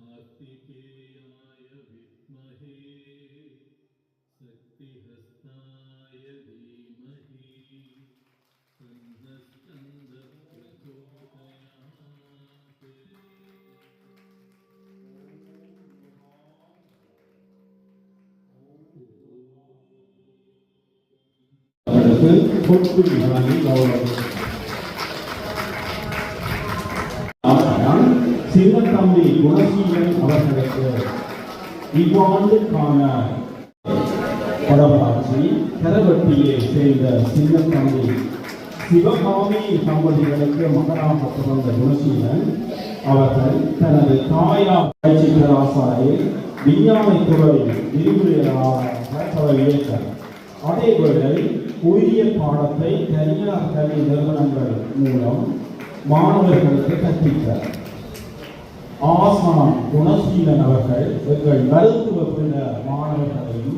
कार्तिकेयाय विद्महे शक्तिहस्ताय धीमहि प्रचोदयात् भोजपुरी भवानी गौरव சின்னத்தம்பி குணசீலன் அவர்களுக்கு இவ்வாண்டுக்கான படமாட்சி கரவட்டியை சேர்ந்த சின்னத்தம்பி சிவகாமி தம்பதிகளுக்கு மகனாக பிறந்த குணசீலன் அவர்கள் தனது தாயார் பயிற்சி விஞ்ஞான விஞ்ஞானத்துறை விரிவுரையாளராக பதவியேற்றார். அதேவேளை உயிரியல் பாடத்தை தனியார் கல்வி நிறுவனங்கள் மூலம் மாணவர்களுக்கு கற்பித்தார். ஆசான் குணசீலன் அவர்கள் எங்கள் மருத்துவ மாணவர்களையும்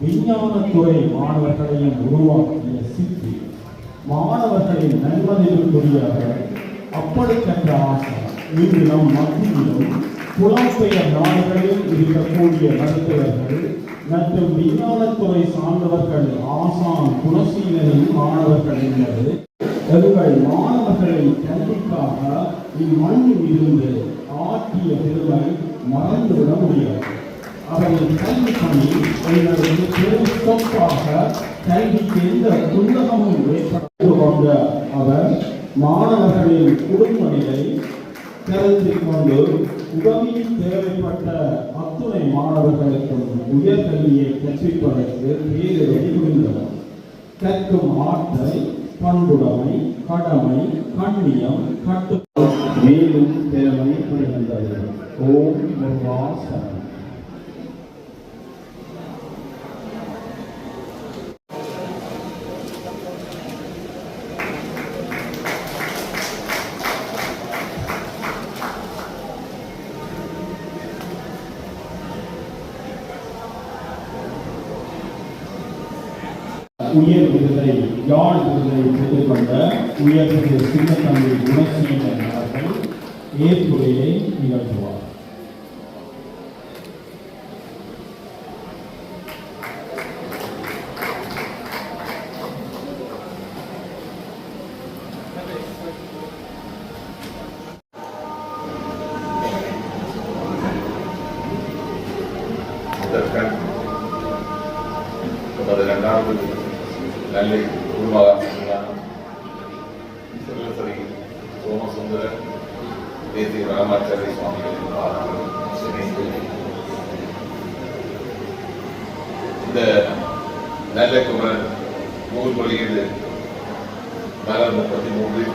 விஞ்ஞானத்துறை மாணவர்களையும் உருவாக்கிய சித்தி மாணவர்களின் நன்மதிப்புக்குரியவர் அப்படிப்பட்ட ஆசான் இன்று நம் மத்தியிலும் புலம்பெயர் நாடுகளில் இருக்கக்கூடிய மருத்துவர்கள் மற்றும் விஞ்ஞானத்துறை சார்ந்தவர்கள் ஆசான் குணசீலனின் மாணவர்கள் என்பது எங்கள் மாணவர்களின் கல்விக்காக இம்மண்ணில் இருந்து ஆற்றிய பெருமை மறந்துவிட முடியாது. அவரை கல்வி பணி எங்களுக்கு பெரும் சொத்தாக கல்விக்கு எந்த துன்பகமும் ஏற்பட்டு கொண்ட அவர் மாணவர்களின் குடும்ப நிலை கருத்தில் கொண்டு உதவியில் தேவைப்பட்ட அத்துணை மாணவர்களுக்கும் உயர்கல்வியை கற்பிப்பதற்கு பேருதவி புரிந்தவர் கற்கும் ஆற்றல் பண்புடைமை கடமை கண்ணியம் கட்டு மேலும் திறமை புரிகின்றது. ஓம் முருகாசனம் உயர் விருதை யாழ் விருதை பெற்றுக்கொண்ட உயர் திரு சின்னத்தம்பி குணசீலன் அவர்கள் ஏற்புரையை நிகழ்த்துவார். முதற்கண் நமது இரண்டாவது நெல்லை உருவாக சோமசுந்தர தேசிய ராமாச்சாரிய சுவாமிகளின் பாதங்கள் இந்த நல்ல குமரன் நூல் வெளியீடு நகர் முப்பத்தி மூன்றில்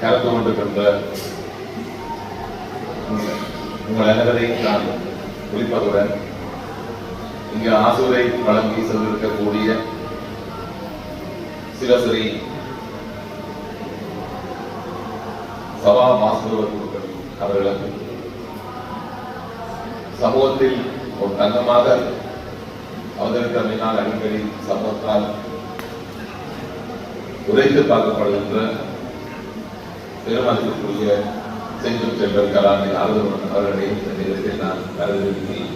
கலந்து கொண்டிருக்கின்ற உங்கள் உங்கள் அனைவரையும் நான் குறிப்பதுடன் இங்கு ஆசூரை வழங்கி சென்றிருக்கக்கூடிய சிவசிறி சபா மாசுவ குழுக்கள் அவர்களுக்கு சமூகத்தில் ஒரு தங்கமாக அவதரித்தமையினால் அடிக்கடி சமூகத்தால் உரைத்து பார்க்கப்படுகின்ற பெருமதிப்புக்குரிய செஞ்சு செல்வர் கலாமை ஆளுநர் அவர்களை இந்த நேரத்தில் நான் வரவேற்கிறேன்.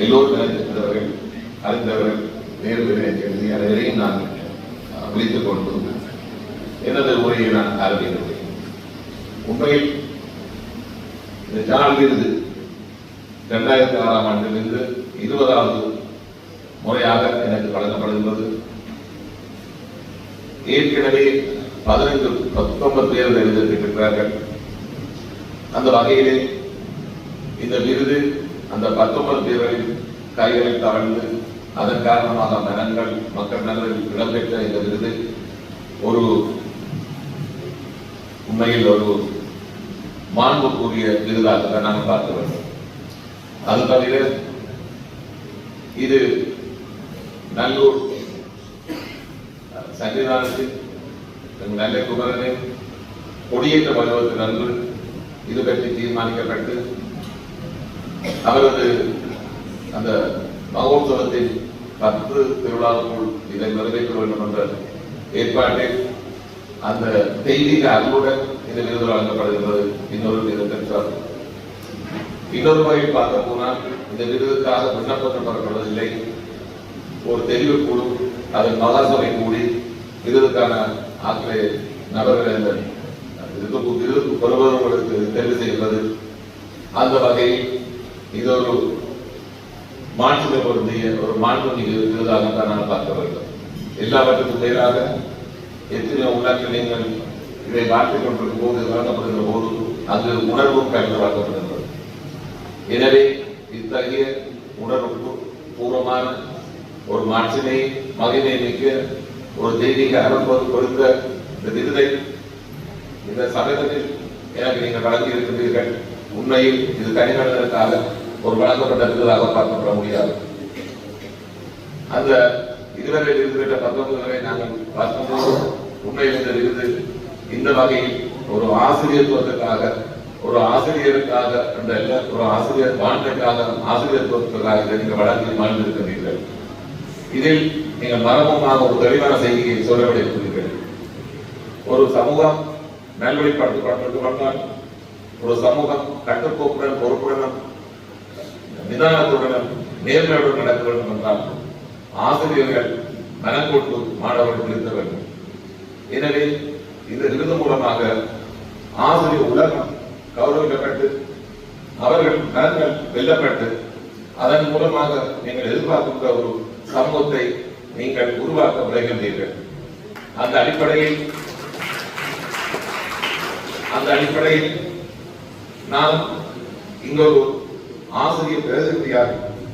எல்லோரும் அறிந்திருந்தவர்கள் அறிந்தவர்கள் நேர்களை எழுதி அனைவரையும் நான் விழித்துக் கொண்டு எனது உரையை நான் ஆரம்பிக்கிறேன். உண்மையில் இந்த ஜான் விருது இரண்டாயிரத்தி ஆறாம் ஆண்டிலிருந்து இருபதாவது முறையாக எனக்கு வழங்கப்படுகிறது ஏற்கனவே பதினைந்து பத்தொன்பது பேர் எழுதியிருக்கிறார்கள் அந்த வகையிலே இந்த விருது அந்த பத்தொன்பது பேர்களின் கைகளை தவழ்ந்து அதன் காரணமாக மனங்கள் மக்கள் மனதில் இடம்பெற்ற இந்த விருது ஒரு உண்மையில் ஒரு மாண்புக்குரிய விருதாக நாம் பார்க்க வேண்டும். அது தவிர இது நல்லூர் சன்னிதானத்தில் நல்ல குமரனை கொடியேற்ற பருவத்தின் அன்று இது பற்றி தீர்மானிக்கப்பட்டு அவரது அந்த மகோத்சவத்தில் பத்து திருவிழாவுக்குள் இதை நிறைவேற்ற வேண்டும் என்ற ஏற்பாட்டில் அந்த தெய்வீக அன்புடன் இந்த விருது வழங்கப்படுகின்றது. இன்னொரு விருது பெற்றார். இன்னொரு வகையில் பார்க்க போனால் இந்த விருதுக்காக விண்ணப்பங்கள் பெறப்படுவதில்லை ஒரு தெளிவு குழு அதன் மகாசபை கூடி விருதுக்கான ஆக்களை நடவடிக்கை அந்த விருதுக்கு விருதுக்கு பெறுபவர்களுக்கு தெரிவு செய்கிறது அந்த வகையில் இது ஒரு மாற்றுமை பொருந்திய ஒரு மாண்பு இருக்கிறதாக தான் நான் பார்க்க வேண்டும். எல்லாவற்றுக்கும் மேலாக எத்தனையோ உள்ளாட்சி நீங்கள் இதை மாற்றிக் கொண்டிருக்கும் போது வழங்கப்படுகிற போது அங்கு உணர்வும் கலந்து வழங்கப்படுகின்றது. எனவே இத்தகைய உணர்வுக்கு பூர்வமான ஒரு மாற்றினை மகிமை மிக்க ஒரு தெய்வீக அனுபவம் கொடுத்த இந்த விருதை இந்த சமயத்தில் எனக்கு நீங்கள் வழங்கி இருக்கின்றீர்கள் உண்மையில் இது கனிமனிதனுக்காக ஒரு வழங்கப்பட்ட விருதாக பார்க்கப்பட முடியாது. அந்த இதுவரை இருந்துகிட்ட பத்தொன்பதுகளை நாங்கள் பார்க்கும்போது உண்மையில் இருந்து இந்த வகையில் ஒரு ஆசிரியத்துவத்துக்காக ஒரு ஆசிரியருக்காக அந்த ஒரு ஆசிரியர் வாழ்க்கைக்காக ஆசிரியத்துவத்துக்காக இதை நீங்கள் வழங்கி வாழ்ந்திருக்கிறீர்கள் இதில் நீங்கள் மரபமாக ஒரு தெளிவான செய்தியை சொல்ல விடையிருக்கிறீர்கள் ஒரு சமூகம் நல்வழிப்படுத்தப்பட்டிருந்தால் ஒரு சமூகம் கட்டுக்கோப்புடன் பொறுப்புடனும் நிதானத்துடனும் நேர்மையுடன் நடக்க வேண்டும் என்றால் ஆசிரியர்கள் மனம் கொண்டு மாணவர்கள் இருக்க வேண்டும். எனவே இந்த விருது மூலமாக ஆசிரியர் உலகம் கௌரவிக்கப்பட்டு அவர்கள் நலன்கள் வெல்லப்பட்டு அதன் மூலமாக நீங்கள் எதிர்பார்க்கின்ற ஒரு சமூகத்தை நீங்கள் உருவாக்க விளைகின்றீர்கள் அந்த அடிப்படையில் அந்த அடிப்படையில் நாம் இங்க ஒரு ஆசிரியர் பிரதிநிதியாக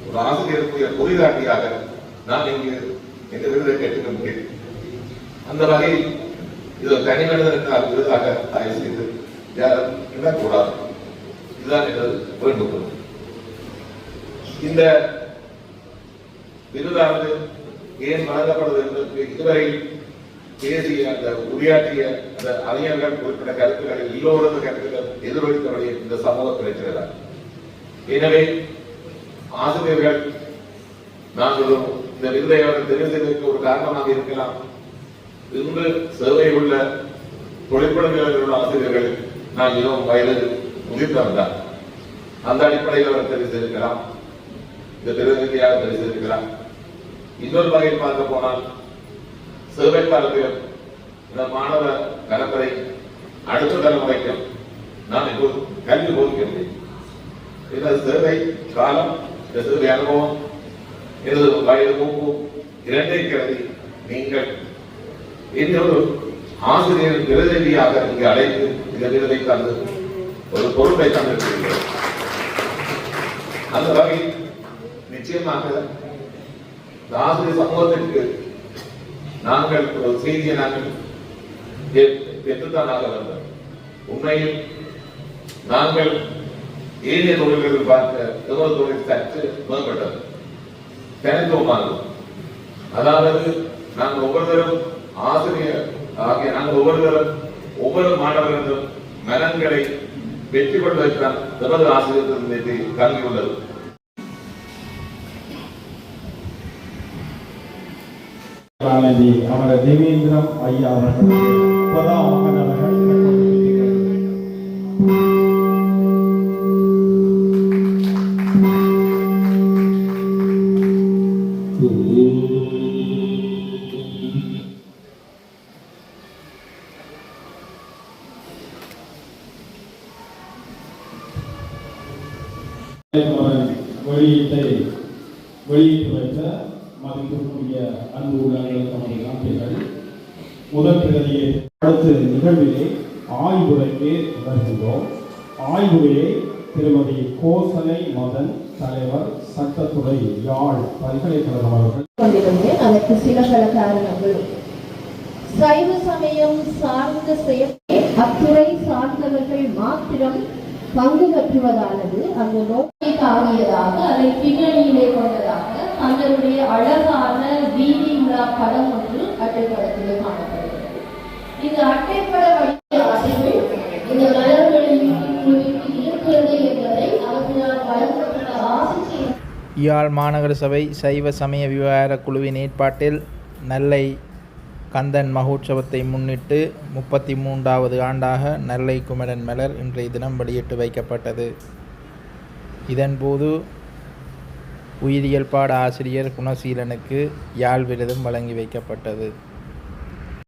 ஒரு ஆசிரியருக்குரிய பொறிதாட்டியாக நான் இங்கு இந்த விருதை கேட்டுக்கொண்டேன் அந்த வகையில் இது தனி மனிதனுக்கான விருதாக தயவு செய்து யாரும் எண்ணக்கூடாது. இதுதான் எனது வேண்டுகோள். இந்த விருதானது ஏன் வழங்கப்படுவது என்பதற்கு இதுவரை பேசிய அந்த உரையாற்றிய அந்த அறிஞர்கள் குறிப்பிட்ட கருத்துக்களில் எல்லோரது கருத்துக்கள் எதிரொலித்தவரை இந்த சமூக பிரச்சனை தான் எனவே ஆசிரியர்கள் நாங்களும் இந்த விருதை அவர்கள் தெரிவு செய்வதற்கு ஒரு காரணமாக இருக்கலாம். இன்று சேவை உள்ள தொழிற்படங்களில் உள்ள ஆசிரியர்கள் நான் மிகவும் வயது முதிர்ந்தவன் தான் அந்த அடிப்படையில் அவர் தெரிவு செய்திருக்கலாம் இந்த பிரதிநிதியாக தெரிவு செய்திருக்கலாம் இன்னொரு வகையில் பார்க்க போனால் சேவை காலத்தில் இந்த மாணவ கலப்பதை அடுத்த தலைமுறைக்கும் நான் இப்போது கல்வி போதிக்கின்றேன் எனது சேவை காலம் எனது அனுபவம் எனது வயது மூப்பு இரண்டை கருதி நீங்கள் இன்னொரு ஆசிரியர் பிரதிநிதியாக இங்கு அழைத்து இந்த விருதை தந்து ஒரு பொருளை தந்திருக்கிறீர்கள். அந்த வகையில் நிச்சயமாக இந்த ஆசிரியர் சமூகத்திற்கு நாங்கள் ஒரு செய்தியை நாங்கள் பெற்றுத்தான் ஆக வேண்டும் உண்மையில் நாங்கள் ஏனைய தொழில்கள் பார்க்க எவ்வளவு தொழில் சற்று மேம்பட்டது தனித்துவமானது அதாவது நாங்கள் ஒவ்வொருத்தரும் ஆசிரியர் ஆகிய நாங்கள் ஒவ்வொருத்தரும் ஒவ்வொரு மாணவர்களும் நலன்களை வெற்றி கொள்வதற்கான எமது ஆசிரியர்கள் மீது தங்கியுள்ளது கலாநிதி அமர தேவேந்திரம் ஐயா அவர்கள் பிரதா அவர்கள். வெளியீட்டை வெளியிட்டு வைத்த மதிப்பிற்குரிய அன்பு உள்ளங்கள் தமது நம்பிகள் முதல் பிரதியை அடுத்த நிகழ்விலே ஆய்வுரைக்கு வருகின்றோம் ஆய்வுரையை திருமதி கோசலை மதன் தலைவர் சட்டத்துறை யாழ் பல்கலைக்கழகம் அவர்கள். அதற்கு சில பல காரணங்கள் சைவ சமயம் சார்ந்த செயற்கை அத்துறை சார்ந்தவர்கள் மாத்திரம் பங்கு பெற்றுவதானது அந்த நோக்கை தாங்கியதாக அதை பின்னணியிலே கொண்டதாக தங்களுடைய அழகான வீதி உலா படம் ஒன்று அட்டைப்படத்திலே காணப்படுகிறது. இந்த அட்டைப்பட யாழ் மாநகர சபை சைவ சமய விவகார குழுவின் ஏற்பாட்டில் நெல்லை கந்தன் மகோற்சவத்தை முன்னிட்டு முப்பத்தி மூன்றாவது ஆண்டாக நெல்லை குமரன் மலர் இன்றைய தினம் வெளியிட்டு வைக்கப்பட்டது. இதன்போது உயிரியல் பாட ஆசிரியர் குணசீலனுக்கு யாழ் விருதும் வழங்கி வைக்கப்பட்டது.